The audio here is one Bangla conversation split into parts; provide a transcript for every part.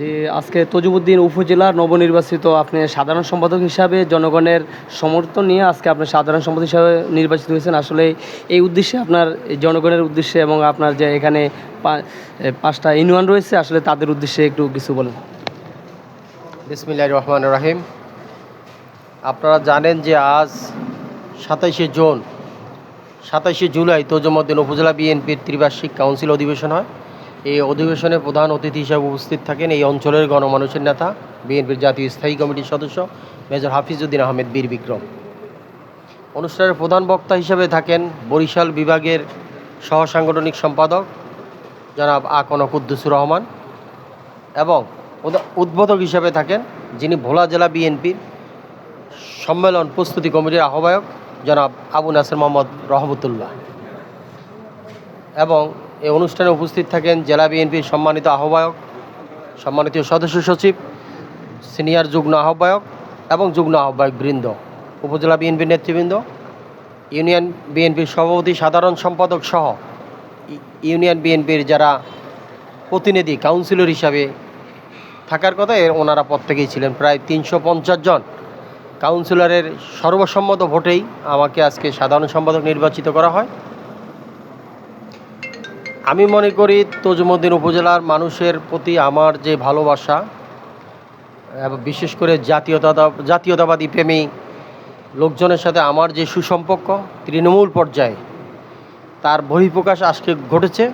যে আজকে তজুবুদ্দিন উপজেলার নবনির্বাচিত আপনি সাধারণ সম্পাদক হিসাবে জনগণের সমর্থন নিয়ে আজকে আপনি সাধারণ সম্পাদক হিসাবে নির্বাচিত হয়েছেন। আসলে এই উদ্দেশ্যে আপনার জনগণের উদ্দেশ্যে এবং আপনার যে এখানে পাঁচটা ইউনিয়ন রয়েছে, আসলে তাদের উদ্দেশ্যে একটু কিছু বলেন। বিসমিল্লাহ রহমান রাহিম। আপনারা জানেন যে আজ সাতাইশে জুন, সাতাইশে জুলাই তোজমদ্দিন উপজেলা বিএনপির ত্রিবার্ষিক কাউন্সিল অধিবেশন হয়। এই অধিবেশনে প্রধান অতিথি হিসাবে উপস্থিত থাকেন এই অঞ্চলের গণমানুষের নেতা, বিএনপির জাতীয় স্থায়ী কমিটির সদস্য মেজর হাফিজউদ্দিন আহমেদ বীর বিক্রম। অনুষ্ঠানের প্রধান বক্তা হিসেবে থাকেন বরিশাল বিভাগের সহ সাংগঠনিক সম্পাদক জনাব আকন কুদ্দুসুর রহমান এবং উদ্বোধক হিসেবে থাকেন যিনি ভোলা জেলা বিএনপির সম্মেলন প্রস্তুতি কমিটির আহ্বায়ক জনাব আবু নাসের মোহাম্মদ রহমতুল্লাহ এবং এই অনুষ্ঠানে উপস্থিত থাকেন জেলা বিএনপির সম্মানিত আহ্বায়ক, সম্মানিত সদস্য সচিব, সিনিয়র যুগ্ম আহ্বায়ক এবং যুগ্ম আহ্বায়ক বৃন্দ, উপজেলা বিএনপির নেতৃবৃন্দ, ইউনিয়ন বিএনপির সভাপতি, সাধারণ সম্পাদক সহ ইউনিয়ন বিএনপির যারা প্রতিনিধি, কাউন্সিলর হিসাবে থাকার কথা এর ওনারা প্রত্যেকেই ছিলেন। প্রায় তিনশো পঞ্চাশ জন কাউন্সিলরের সর্বসম্মত ভোটেই আমাকে আজকে সাধারণ সম্পাদক নির্বাচিত করা হয়। আমি মনে করি তজুমুদ্দিন উপজেলার মানুষের প্রতি আমার যে ভালোবাসা বিশেষ করে জাতীয়তা জাতীয়তাবাদী প্রেমী লোকজনের সাথে আমার যে সুসম্পর্ক, তৃণমূল পর্যায়ে তার বহিঃপ্রকাশ আজকে ঘটেছে।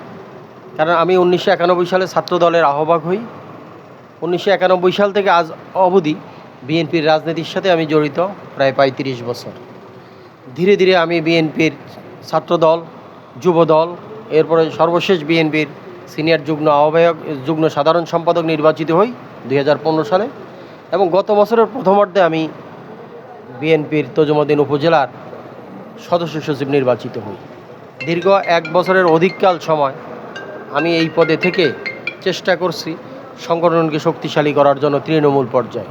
কারণ আমি উনিশশো একানব্বই সালে ছাত্র দলের আহ্বায়ক হই। উনিশশো একানব্বই সাল থেকে আজ অবধি বিএনপির রাজনীতির সাথে আমি জড়িত প্রায় পঁয়ত্রিশ বছর। ধীরে ধীরে আমি বিএনপির ছাত্রদল, যুবদল এরপরে সর্বশেষ বিএনপির সিনিয়র যুগ্ম আহ্বায়ক, যুগ্ম সাধারণ সম্পাদক নির্বাচিত হই দু হাজার পনেরো সালে। এবং গত বছরের প্রথমার্ধে আমি বিএনপির তজুমদ্দিন উপজেলার সদস্য সচিব নির্বাচিত হই। দীর্ঘ এক বছরের অধিককাল সময় আমি এই পদে থেকে চেষ্টা করছি সংগঠনকে শক্তিশালী করার জন্য তৃণমূল পর্যায়ে।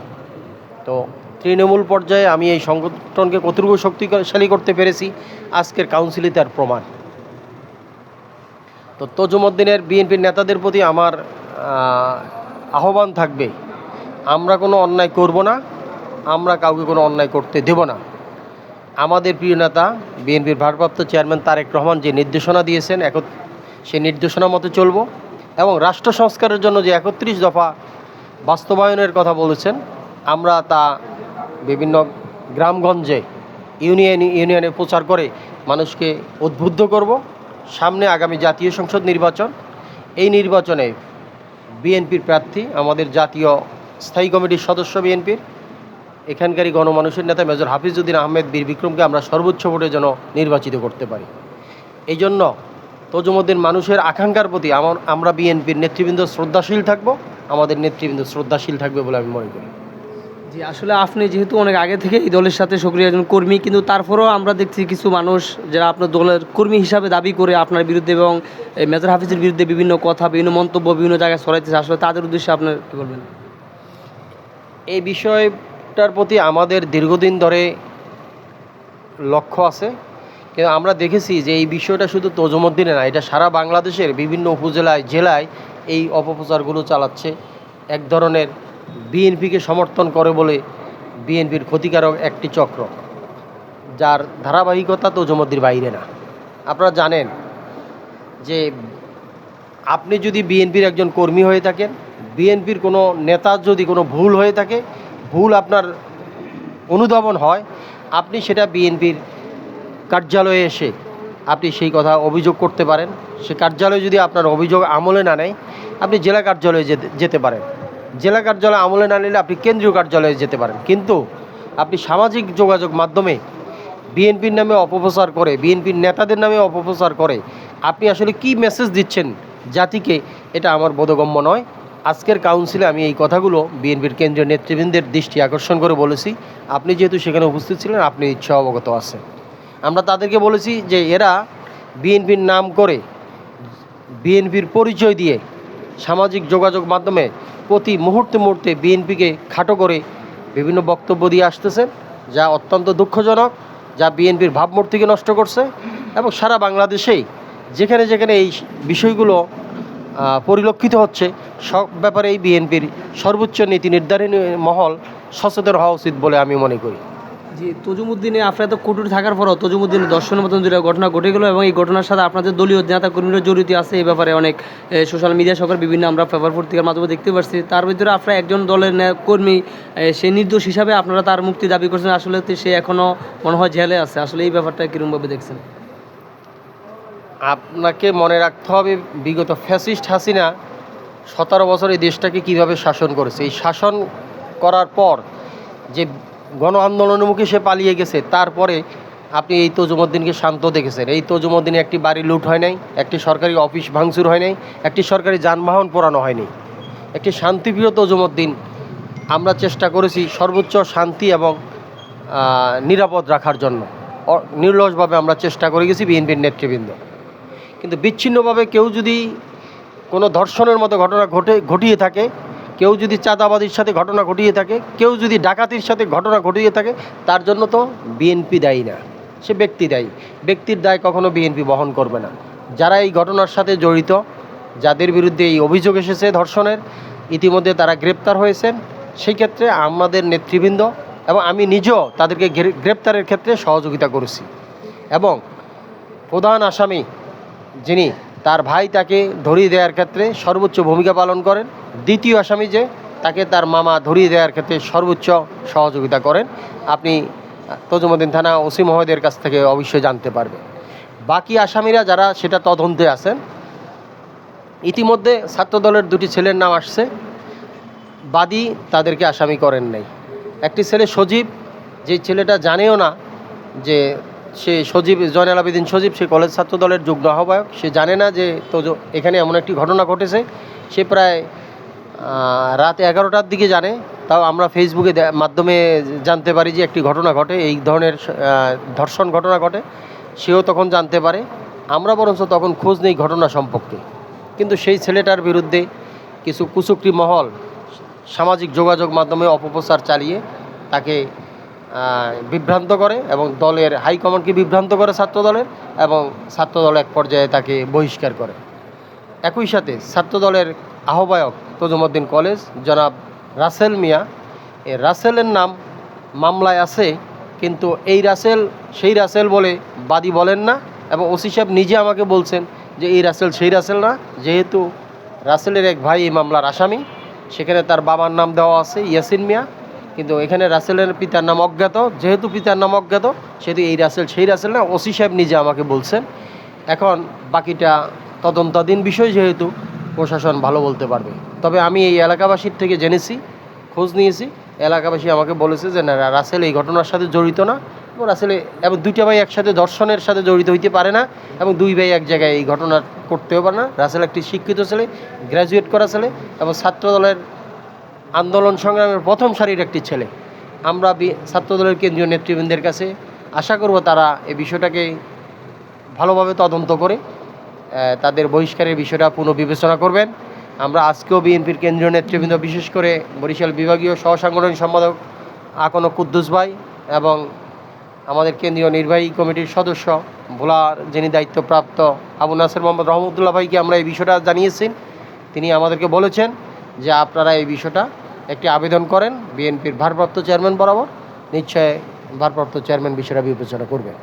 তো তৃণমূল পর্যায়ে আমি এই সংগঠনকে কতটুকু শক্তিশালী করতে পেরেছি, আজকের কাউন্সিলে তার প্রমাণ। তো তজুমদ্দিনের বিএনপির নেতাদের প্রতি আমার আহ্বান থাকবে, আমরা কোনো অন্যায় করব না, আমরা কাউকে কোনো অন্যায় করতে দেব না। আমাদের প্রিয় নেতা, বিএনপির ভারপ্রাপ্ত চেয়ারম্যান তারেক রহমান যে নির্দেশনা দিয়েছেন এক সেই নির্দেশনা মতো চলব এবং রাষ্ট্র সংস্কারের জন্য যে একত্রিশ দফা বাস্তবায়নের কথা বলেছেন, আমরা তা বিভিন্ন গ্রামগঞ্জে, ইউনিয়ন, ইউনিয়নে প্রচার করে মানুষকে উদ্বুদ্ধ করব। সামনে আগামী জাতীয় সংসদ নির্বাচন। এই নির্বাচনে বিএনপির প্রার্থী, আমাদের জাতীয় স্থায়ী কমিটির সদস্য বিএনপির এখানকারই গণমানুষের নেতা মেজর হাফিজউদ্দিন আহমেদ বীর বিক্রমকে আমরা সর্বোচ্চ ভোটে যেন নির্বাচিত করতে পারি। এই জন্য তজুমদ্দিন মানুষের আকাঙ্ক্ষার প্রতি আমার আমরা বিএনপির নেতৃবৃন্দ শ্রদ্ধাশীল থাকব, আমাদের নেতৃবৃন্দ শ্রদ্ধাশীল থাকবে বলে আমি মনে করি। জি, আসলে আপনি যেহেতু অনেক আগে থেকে এই দলের সাথে সক্রিয় একজন কর্মী, কিন্তু তারপরেও আমরা দেখছি কিছু মানুষ যারা আপনার দলের কর্মী হিসাবে দাবি করে আপনার বিরুদ্ধে এবং মেজর হাফিজের বিরুদ্ধে বিভিন্ন কথা, বিভিন্ন মন্তব্য, বিভিন্ন জায়গায় ছড়াইতেছে। আসলে তাদের উদ্দেশ্যে আপনার কী বলবেন? এই বিষয়টার প্রতি আমাদের দীর্ঘদিন ধরে লক্ষ্য আছে। কিন্তু আমরা দেখেছি যে এই বিষয়টা শুধু তজুমদ্দিনে না, এটা সারা বাংলাদেশের বিভিন্ন উপজেলায়, জেলায় এই অপপ্রচারগুলো চালাচ্ছে। এক ধরনের বিএনপিকে সমর্থন করে বলে বিএনপির ক্ষতিকারক একটি চক্র, যার ধারাবাহিকতা তজুমদ্দির বাইরে না। আপনারা জানেন যে আপনি যদি বিএনপির একজন কর্মী হয়ে থাকেন, বিএনপির কোনো নেতার যদি কোনো ভুল হয়ে থাকে, ভুল আপনার অনুধাবন হয়, আপনি সেটা বিএনপির কার্যালয়ে এসে আপনি সেই কথা অভিযোগ করতে পারেন। সে কার্যালয় যদি আপনার অভিযোগ আমলে না নেয়, আপনি জেলা কার্যালয়ে যেতে পারেন। জেলা কার্যালয়ে আমলে না নিলে আপনি কেন্দ্রীয় কার্যালয়ে যেতে পারেন। কিন্তু আপনি সামাজিক যোগাযোগ মাধ্যমে বিএনপির নামে অপপ্রচার করে, বিএনপির নেতাদের নামে অপপ্রচার করে, আপনি আসলে কি মেসেজ দিচ্ছেন জাতিকে, এটা আমার বোধগম্য নয়। আজকের কাউন্সিলে আমি এই কথাগুলো বিএনপির কেন্দ্রীয় নেতৃবৃন্দের দৃষ্টি আকর্ষণ করে বলেছি। আপনি যেহেতু সেখানে উপস্থিত ছিলেন, আপনি ইচ্ছা অবগত আছেন। আমরা তাদেরকে বলেছি যে এরা বিএনপির নাম করে বিএনপির পরিচয় দিয়ে সামাজিক যোগাযোগ মাধ্যমে প্রতি মুহূর্তে মুহূর্তে বিএনপিকে খাটো করে বিভিন্ন বক্তব্য দিয়ে আসতেছে, যা অত্যন্ত দুঃখজনক, যা বিএনপির ভাবমূর্তিকে নষ্ট করছে এবং সারা বাংলাদেশেই যেখানে যেখানে এই বিষয়গুলো পরিলক্ষিত হচ্ছে, সব ব্যাপারেই বিএনপির সর্বোচ্চ নীতি নির্ধারণী মহল সচেতন হওয়া উচিত বলে আমি মনে করি। জি, তজুমুদ্দিনে আপনার তো কুটুর থাকার পরও তজুমুদ্দিনের দর্শনের মতন যেটা ঘটনা ঘটে গেলো এবং এই ঘটনার সাথে আপনাদের দলীয় নেতা কর্মীরা জড়িত আছে। এই ব্যাপারে অনেক সোশ্যাল মিডিয়া সকল বিভিন্ন আমরা পেপার পত্রিকার মাধ্যমে দেখতে পাচ্ছি তার ভিতরে আপনারা একজন দলের কর্মী সে নির্দোষ হিসাবে আপনারা তার মুক্তি দাবি করছেন। আসলে সে এখনও মনে হয় জেলে আছে। আসলে এই ব্যাপারটা কিরমভাবে দেখছেন? আপনাকে মনে রাখতে হবে, বিগত ফ্যাসিস্ট হাসিনা সতেরো বছর এই দেশটাকে কীভাবে শাসন করেছে। এই শাসন করার পর যে গণ আন্দোলনের মুখে সে পালিয়ে গেছে। তারপরে আপনি এই তজুমদ্দিনকে শান্ত দেখেছেন। এই তজুমদ্দিনে একটি বাড়ি লুট হয় নাই, একটি সরকারি অফিস ভাঙচুর হয় নাই, একটি সরকারি যানবাহন পোড়ানো হয়নি একটি শান্তিপ্রিয় তজুমদ্দিন আমরা চেষ্টা করেছি সর্বোচ্চ শান্তি এবং নিরাপদ রাখার জন্য। নির্লসভাবে আমরা চেষ্টা করে গেছি বিএনপির নেতৃবৃন্দ। কিন্তু বিচ্ছিন্নভাবে কেউ যদি কোনো ধর্ষণের মতো ঘটনা ঘটে, ঘটিয়ে থাকে কেউ যদি চাঁদাবাদির সাথে ঘটনা ঘটিয়ে থাকে, কেউ যদি ডাকাতির সাথে ঘটনা ঘটিয়ে থাকে, তার জন্য তো বিএনপি দায়ী না। সে ব্যক্তি দায়ী। ব্যক্তির দায় কখনো বিএনপি বহন করবে না। যারা এই ঘটনার সাথে জড়িত, যাদের বিরুদ্ধে এই অভিযোগ এসেছে ধর্ষণের, ইতিমধ্যে তারা গ্রেপ্তার হয়েছেন সেই ক্ষেত্রে আমাদের নেতৃবৃন্দ এবং আমি নিজেও তাদেরকে গ্রেপ্তারের ক্ষেত্রে সহযোগিতা করেছি। এবং প্রধান আসামি যিনি তার ভাই তাকে ধরিয়ে দেওয়ার ক্ষেত্রে সর্বোচ্চ ভূমিকা পালন করেন। দ্বিতীয় আসামি যে, তাকে তার মামা ধরিয়ে দেওয়ার ক্ষেত্রে সর্বোচ্চ সহযোগিতা করেন। আপনি তজুমুদ্দিন থানা ওসি মহোদয়ের কাছ থেকে অবশ্যই জানতে পারবে বাকি আসামিরা যারা, সেটা তদন্তে আছেন। ইতিমধ্যে ছাত্রদলের দুটি ছেলের নাম আসছে। বাদী তাদেরকে আসামি করেন নাই। একটি ছেলে সজীব, যে ছেলেটা জানেও না যে সে সজীব, জয়নাল আবেদিন সজীব, সে কলেজ ছাত্র দলের যুগ্ম আহ্বায়ক। সে জানে না যে তো এখানে এমন একটি ঘটনা ঘটেছে। সে প্রায় রাত এগারোটার দিকে জানে। তাও আমরা ফেসবুকে মাধ্যমে জানতে পারি যে একটি ঘটনা ঘটে, এই ধরনের ধর্ষণ ঘটনা ঘটে। সেও তখন জানতে পারে। আমরা বরঞ্চ তখন খোঁজ নেই ঘটনা সম্পর্কে। কিন্তু সেই ছেলেটার বিরুদ্ধে কিছু কুচুকরি মহল, সামাজিক যোগাযোগ মাধ্যমে অপপ্রচার চালিয়ে তাকে বিভ্রান্ত করে এবং দলের হাইকমান্ডকে বিভ্রান্ত করে ছাত্র দলের এবং ছাত্র দল এক পর্যায়ে তাকে বহিষ্কার করে। একই সাথে ছাত্র দলের আহ্বায়ক তজুমুদ্দিন কলেজ, জনাব রাসেল মিয়া এই রাসেলের নাম মামলায় আছে, কিন্তু এই রাসেল, সেই রাসেল বলে বাদী বলেন না এবং ওসি সাহেব নিজে আমাকে বলছেন যে এই রাসেল সেই রাসেল না, যেহেতু রাসেলের এক ভাই এই মামলার আসামি, সেখানে তার বাবার নাম দেওয়া আছে ইয়াসিন মিয়া। কিন্তু এখানে রাসেলের পিতার নাম অজ্ঞাত, যেহেতু পিতার নাম অজ্ঞাত, সেহেতু এই রাসেল, সেই রাসেল না, ওসি সাহেব নিজে আমাকে বলছেন। এখন বাকিটা তদন্তাধীন বিষয়, যেহেতু প্রশাসন ভালো বলতে পারবে। তবে আমি এই এলাকাবাসীর থেকে জেনেছি, খোঁজ নিয়েছি। এলাকাবাসী আমাকে বলেছে যে, না রাসেল এই ঘটনার সাথে জড়িত না। এবং রাসেলে এবং দুইটা ভাই একসাথে দর্শনের সাথে জড়িত হইতে পারে না, এবং দুই ভাই এক জায়গায় এই ঘটনা করতেও পারে না। রাসেল একটি শিক্ষিত ছেলে গ্র্যাজুয়েট করা ছেলে, এবং ছাত্র দলের আন্দোলন সংগ্রামের প্রথম সারির একটি ছেলে। আমরা ছাত্রদলের কেন্দ্রীয় নেতৃবৃন্দের কাছে আশা করব তারা এই বিষয়টাকে ভালোভাবে তদন্ত করে তাদের বহিষ্কারের বিষয়টা পুনর্বিবেচনা করবেন। আমরা আজকেও বিএনপির কেন্দ্রীয় নেতৃবৃন্দ, বিশেষ করে বরিশাল বিভাগীয় সহসাংগঠনিক সম্পাদক আকন কুদ্দুস ভাই এবং আমাদের কেন্দ্রীয় নির্বাহী কমিটির সদস্য ভোলার যিনি দায়িত্বপ্রাপ্ত আবু নাসের মোহাম্মদ রহমতুল্লাহ ভাইকে আমরা এই বিষয়টা জানিয়েছি। তিনি আমাদেরকে বলেছেন যে আপনারা এই বিষয়টা একটি আবেদন করেন বিএনপির ভারপ্রাপ্ত চেয়ারম্যান বরাবর। নিশ্চয় ভারপ্রাপ্ত চেয়ারম্যান বিষয়টা বিবেচনা করবেন।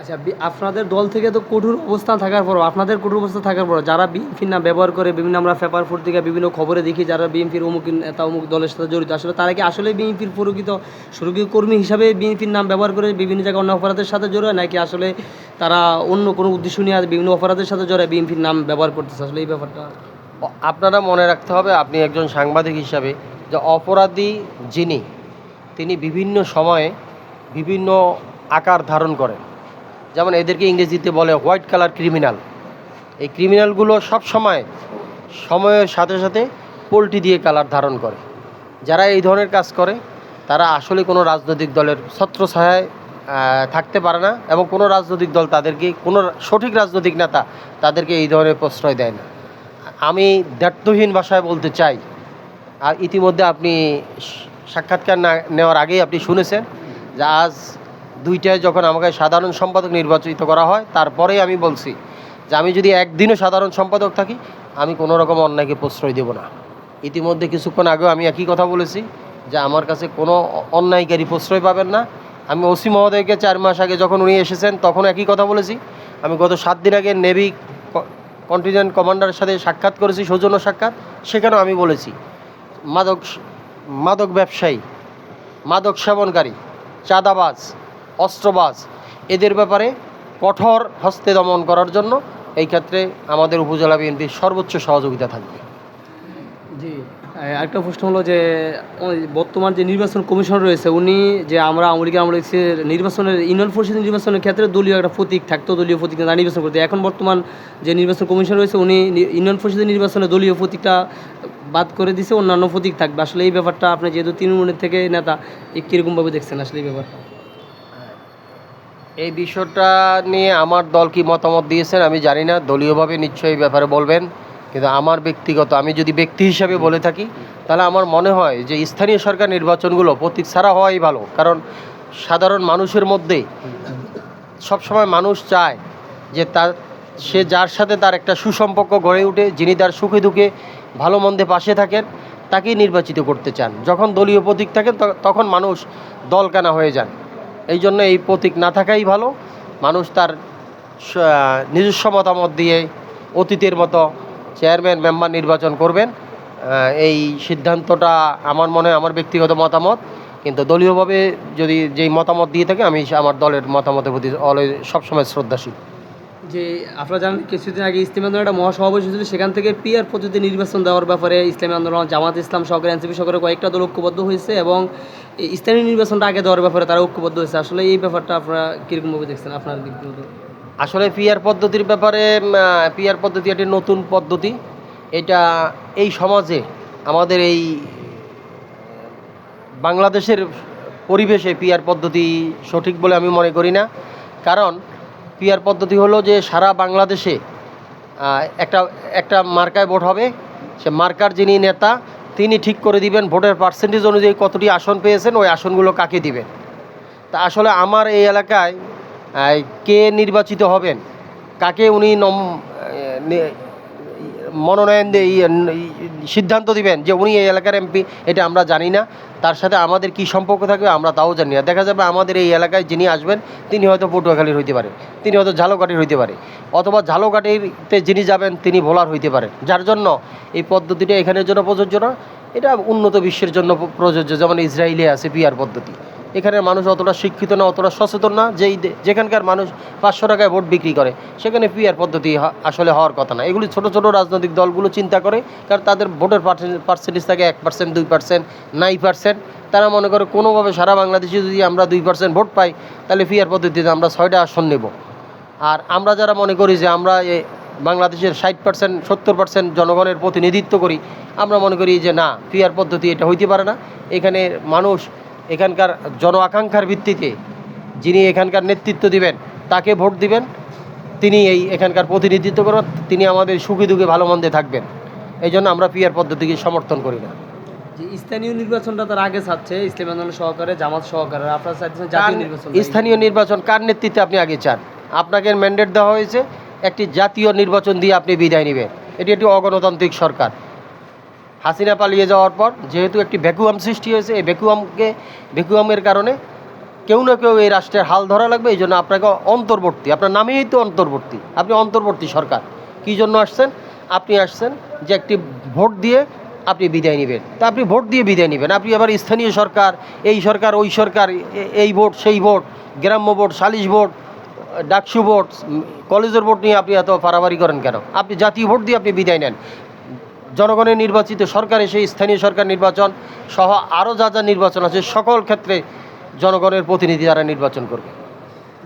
আচ্ছা আপনাদের দল থেকে তো কঠোর অবস্থান থাকার পরও আপনাদের কঠোর অবস্থা থাকার পর যারা বিএনপির নাম ব্যবহার করে বিভিন্ন আমরা পেপার পত্রিকা বিভিন্ন খবরে দেখি যারা বিএনপির অমুক নেতা অমুক দলের সাথে জড়িত আসলে তারা কি আসলে বিএনপির প্রকৃত সুরক্ষিত কর্মী হিসাবে বিএনপির নাম ব্যবহার করে বিভিন্ন জায়গায় অন্য অপরাধের সাথে জড়ায় নাকি আসলে তারা অন্য কোনো উদ্দেশ্য নিয়ে বিভিন্ন অপরাধের সাথে জড়ায় বিএনপির নাম ব্যবহার করতেছে? আসলে এই ব্যাপারটা আপনারা মনে রাখতে হবে আপনি একজন সাংবাদিক হিসাবে যে অপরাধী যিনি, তিনি বিভিন্ন সময়ে বিভিন্ন আকার ধারণ করেন। যেমন এদেরকে ইংরেজিতে বলে হোয়াইট কালার ক্রিমিনাল। এই ক্রিমিনালগুলো সব সময় সময়ের সাথে সাথে পোল্টি দিয়ে কালার ধারণ করে। যারা এই ধরনের কাজ করে, তারা আসলে কোনো রাজনৈতিক দলের ছত্রছায়ায় থাকতে পারে না এবং কোনো রাজনৈতিক দল তাদেরকে, কোনো সঠিক রাজনৈতিক নেতা তাদেরকে এই ধরনের প্রশ্রয় দেয় না। আমি দ্ব্যর্থহীন ভাষায় বলতে চাই আর ইতিমধ্যে আপনি সাক্ষাৎকার না নেওয়ার আগেই আপনি শুনেছেন যে আজ দুইটায় যখন আমাকে সাধারণ সম্পাদক নির্বাচিত করা হয়, তারপরেই আমি বলছি যে আমি যদি একদিনও সাধারণ সম্পাদক থাকি, আমি কোনো রকম অন্যায়কে প্রশ্রয় দেব না। ইতিমধ্যে কিছুক্ষণ আগেও আমি একই কথা বলেছি যে আমার কাছে কোনো অন্যায়কারী প্রশ্রয় পাবেন না। আমি ওসি মহোদয়কে চার মাস আগে যখন উনি এসেছেন, তখন একই কথা বলেছি। আমি গত সাত দিন আগে নেভি কন্টিনেন্ট কমান্ডারের সাথে সাক্ষাৎ করেছি, সৌজন্য সাক্ষাৎ, সেখানেও আমি বলেছি মাদক মাদক ব্যবসায়ী, মাদক সেবনকারী, চাঁদাবাজ, অস্ত্রবাজ, এদের ব্যাপারে কঠোর হস্তে দমন করার জন্য এই ক্ষেত্রে আমাদের উপজেলা বিএনপির সর্বোচ্চ সহযোগিতা থাকবে। জি একটা প্রশ্ন হলো যে বর্তমান যে নির্বাচন কমিশন রয়েছে, উনি যে আমরা আওয়ামী আমরা নির্বাচনের, ইউনিয়ন পরিষদ নির্বাচনের ক্ষেত্রে দলীয় একটা প্রতীক, থাকতো দলীয় প্রতীক না, নির্বাচন করতে। এখন বর্তমান যে নির্বাচন কমিশন রয়েছে, উনি ইউনিয়ন পরিষদের নির্বাচনে দলীয় প্রতীকটা বাদ করে দিছে, অন্যান্য প্রতীক থাকবে। আসলে এই ব্যাপারটা আপনি যেহেতু তৃণমূলের থেকে নেতা কীরকমভাবে দেখছেন আসলে এই ব্যাপারটা? এই বিষয়টা নিয়ে আমার দল কি মতামত দিয়েছেন আমি জানি না। দলীয়ভাবে নিশ্চয়ই ব্যাপারে বলবেন। কিন্তু আমার ব্যক্তিগত, আমি যদি ব্যক্তি হিসাবে বলে থাকি, তাহলে আমার মনে হয় যে স্থানীয় সরকার নির্বাচনগুলো প্রতীক ছাড়া হওয়াই ভালো। কারণ সাধারণ মানুষের মধ্যে সবসময় মানুষ চায় যে তার, সে যার সাথে তার একটা সুসম্পর্ক গড়ে উঠে, যিনি তার সুখে দুঃখে ভালো মন্দে পাশে থাকেন, তাকেই নির্বাচিত করতে চান। যখন দলীয় প্রতীক থাকে ত- তখন মানুষ দলকানা হয়ে যান। এই জন্য এই প্রতীক না থাকাই ভালো। মানুষ তার নিজস্ব মতামত দিয়ে অতীতের মতো চেয়ারম্যান, মেম্বার নির্বাচন করবেন। এই সিদ্ধান্তটা আমার মনে হয় আমার ব্যক্তিগত মতামত। কিন্তু দলীয়ভাবে যদি যেই মতামত দিয়ে থাকে, আমি আমার দলের মতামতের প্রতি অলওয়েজ সবসময় শ্রদ্ধাশীল। যে আপনারা জানেন, কিছুদিন আগে ইসলামী আন্দোলন একটা মহাসমাবেশ হয়েছিল, সেখান থেকে পিয়ার পদ্ধতি নির্বাচন দেওয়ার ব্যাপারে ইসলামী আন্দোলন, জামাত ইসলাম সহকারে এনসিপি সহকারে কয়েকটা দল ঐক্যবদ্ধ হয়েছে এবং ইসলামী নির্বাচনটা আগে দেওয়ার ব্যাপারে তারা ঐক্যবদ্ধ হয়েছে। আসলে এই ব্যাপারটা আপনারা কীরকমভাবে দেখছেন? আপনার ব্যক্তিগত আসলে পিআর পদ্ধতির ব্যাপারে পিআর পদ্ধতি একটি নতুন পদ্ধতি। এটা এই সমাজে, আমাদের এই বাংলাদেশের পরিবেশে পিআর পদ্ধতি সঠিক বলে আমি মনে করি না। কারণ পিআর পদ্ধতি হলো যে সারা বাংলাদেশে একটা একটা মার্কায় ভোট হবে। সে মার্কার যিনি নেতা, তিনি ঠিক করে দিবেন ভোটের পার্সেন্টেজ অনুযায়ী কতটি আসন পেয়েছেন, ওই আসনগুলো কাকে দিবেন? তা আসলে আমার এই এলাকায় কে নির্বাচিত হবেন? কাকে উনি নম মনোনয়ন দিয়ে ই- ই- সিদ্ধান্ত দিবেন যে উনি এই এলাকার এমপি, এটা আমরা জানি না। তার সাথে আমাদের কি সম্পর্ক থাকবে আমরা তাও জানি না। দেখা যাবে আমাদের এই এলাকায় যিনি আসবেন, তিনি হয়তো পটুয়াখালীর হইতে পারে, তিনি হয়তো ঝালকাঠির হইতে পারে, অথবা ঝালকাঠিতে যিনি যাবেন, তিনি ভোলার হইতে পারে যার জন্য এই পদ্ধতিটা এখানের জন্য প্রযোজ্য না, এটা উন্নত বিশ্বের জন্য প্রযোজ্য। যেমন ইসরায়েলে আছে পিআর পদ্ধতি। এখানের মানুষ অতটা শিক্ষিত না, অতটা সচেতন না, যেই যেখানকার মানুষ পাঁচশো টাকায় ভোট বিক্রি করে, সেখানে পিআর পদ্ধতি আসলে হওয়ার কথা না। এগুলি ছোট ছোট রাজনৈতিক দলগুলো চিন্তা করে, কারণ তাদের ভোটের পার্সেন্টেজ থাকে এক পার্সেন্ট দুই পার্সেন্ট নাই পার্সেন্ট তারা মনে করে কোনোভাবে সারা বাংলাদেশে যদি আমরা দুই পার্সেন্ট ভোট পাই, তাহলে পিআর পদ্ধতিতে আমরা ছয়টা আসন নেব। আর আমরা যারা মনে করি যে আমরা এ বাংলাদেশের ষাট পার্সেন্ট সত্তর পার্সেন্ট জনগণের প্রতিনিধিত্ব করি, আমরা মনে করি যে না পিআর পদ্ধতি এটা হইতে পারে না। এখানে মানুষ এখানকার জন আকাঙ্ক্ষার ভিত্তিতে যিনি এখানকার নেতৃত্ব দিবেন তাকে ভোট দিবেন তিনি এই এখানকার প্রতিনিধিত্ব করবেন তিনি আমাদের সুখী দুঃখে ভালো মন্দে থাকবেন। এই জন্য আমরা পিআর পদ্ধতিকে সমর্থন করি না। যে স্থানীয় নির্বাচনটা তার আগে চাচ্ছে ইসলাম আন্দোলন সহকারে জামাত সহকারে। আপনারা চাচ্ছেন জাতীয় নির্বাচন স্থানীয় নির্বাচন কার নেতৃত্বে আপনি আগে চান? আপনাকে ম্যান্ডেট দেওয়া হয়েছে একটি জাতীয় নির্বাচন দিয়ে আপনি বিদায় নেবেন। এটি একটি অগণতান্ত্রিক সরকার। হাসিনা পালিয়ে যাওয়ার পর যেহেতু একটি ভ্যাকুয়াম সৃষ্টি হয়েছে, এই ভ্যাকুয়ামকে, ভ্যাকুয়ামের কারণে কেউ না কেউ এই রাষ্ট্রের হাল ধরা লাগবে, এই জন্য আপনাকে অন্তর্বর্তী, আপনার নামেই তো অন্তর্বর্তী, আপনি অন্তর্বর্তী সরকার। কী জন্য আসছেন? আপনি আসছেন যে একটি ভোট দিয়ে আপনি বিদায় নেবেন। তা আপনি ভোট দিয়ে বিদায় নেবেন। আপনি আবার স্থানীয় সরকার, এই সরকার, ওই সরকার, এই ভোট, সেই ভোট, গ্রাম্য ভোট, সালিশ ভোট, ডাকসু ভোট, কলেজের ভোট নিয়ে আপনি এত পারাবারি করেন কেন? আপনি জাতীয় ভোট দিয়ে আপনি বিদায় নেন। জনগণের নির্বাচিত সরকার এসে স্থানীয় সরকার নির্বাচন সহ আরও যা যা নির্বাচন আছে, সকল ক্ষেত্রে জনগণের প্রতিনিধি যারা নির্বাচন করবে।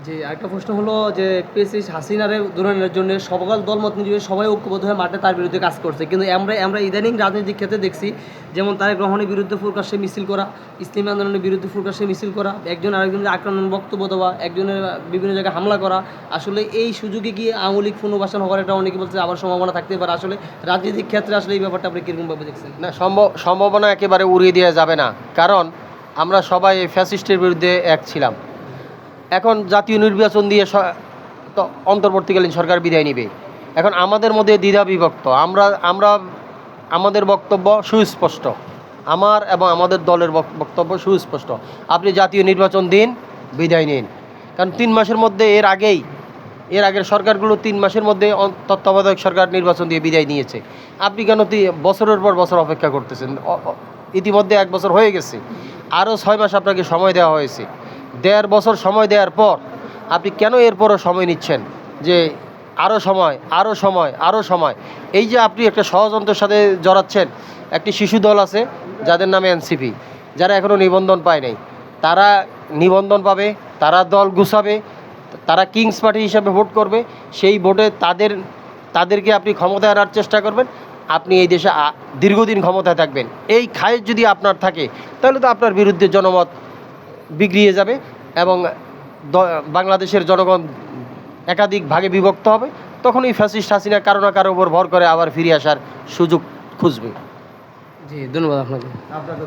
যে আরেকটা প্রশ্ন হলো যে পেসিস হাসিনারে দূরানোর জন্য সকল দলমত নির্বিশেষে সবাই ঐক্যবদ্ধ হয়ে মাঠে তার বিরুদ্ধে কাজ করছে। কিন্তু আমরা আমরা ইদানিং রাজনৈতিক ক্ষেত্রে দেখছি, যেমন তার গ্রহণের বিরুদ্ধে প্রকাশ্যে মিছিল করা, ইসলামী আন্দোলনের বিরুদ্ধে প্রকাশ্যে মিছিল করা, একজন আরেকজনের আক্রমণ বক্তব্য দেওয়া, একজনের বিভিন্ন জায়গায় হামলা করা, আসলে এই সুযোগে কি আওয়ামী লীগ পুনর্বাসন হওয়ার একটা অনেকে বলছে আবার সম্ভাবনা থাকতে পারে। আসলে রাজনৈতিক ক্ষেত্রে আসলে এই ব্যাপারটা আপনি কিরকমভাবে দেখছেন? না, সম্ভব, সম্ভাবনা একেবারে উড়িয়ে দেওয়া যাবে না। কারণ আমরা সবাই ফ্যাসিস্টের বিরুদ্ধে এক ছিলাম। এখন জাতীয় নির্বাচন দিয়ে অন্তর্বর্তীকালীন সরকার বিদায় নিবে। এখন আমাদের মধ্যে দ্বিধা বিভক্ত। আমরা আমরা, আমাদের বক্তব্য সুস্পষ্ট। আমার এবং আমাদের দলের বক্তব্য সুস্পষ্ট। আপনি জাতীয় নির্বাচন দিন, বিদায় নিন। কারণ তিন মাসের মধ্যে এর আগেই, এর আগের সরকারগুলো তিন মাসের মধ্যে তত্ত্বাবধায়ক সরকার নির্বাচন দিয়ে বিদায় নিয়েছে। আপনি কেন বছরের পর বছর অপেক্ষা করতেছেন? ইতিমধ্যে এক বছর হয়ে গেছে। আরও ছয় মাস আপনাকে সময় দেওয়া হয়েছে। দেড় বছর সময় দেওয়ার পর আপনি কেন এরপরও সময় নিচ্ছেন? যে আরও সময় আরও সময় আরও সময়। এই যে আপনি একটা ষড়যন্ত্রের সাথে জড়াচ্ছেন, একটি শিশু দল আছে যাদের নামে এনসিপি, যারা এখনও নিবন্ধন পায় নাই। তারা নিবন্ধন পাবে, তারা দল গুছাবে, তারা কিংস পার্টি হিসাবে ভোট করবে, সেই ভোটে তাদের, তাদেরকে আপনি ক্ষমতায় আনার চেষ্টা করবেন। আপনি এই দেশে দীর্ঘদিন ক্ষমতায় থাকবেন। এই খায়ের যদি আপনার থাকে, তাহলে তো আপনার বিরুদ্ধে জনমত বিগড়িয়ে যাবে এবং বাংলাদেশের জনগণ একাধিক ভাগে বিভক্ত হবে তখন এই ফ্যাসিস্ট হাসিনা কারও না কারও উপর ভর করে আবার ফিরে আসার সুযোগ খুঁজবে। জি ধন্যবাদ আপনাকে। আপনাকে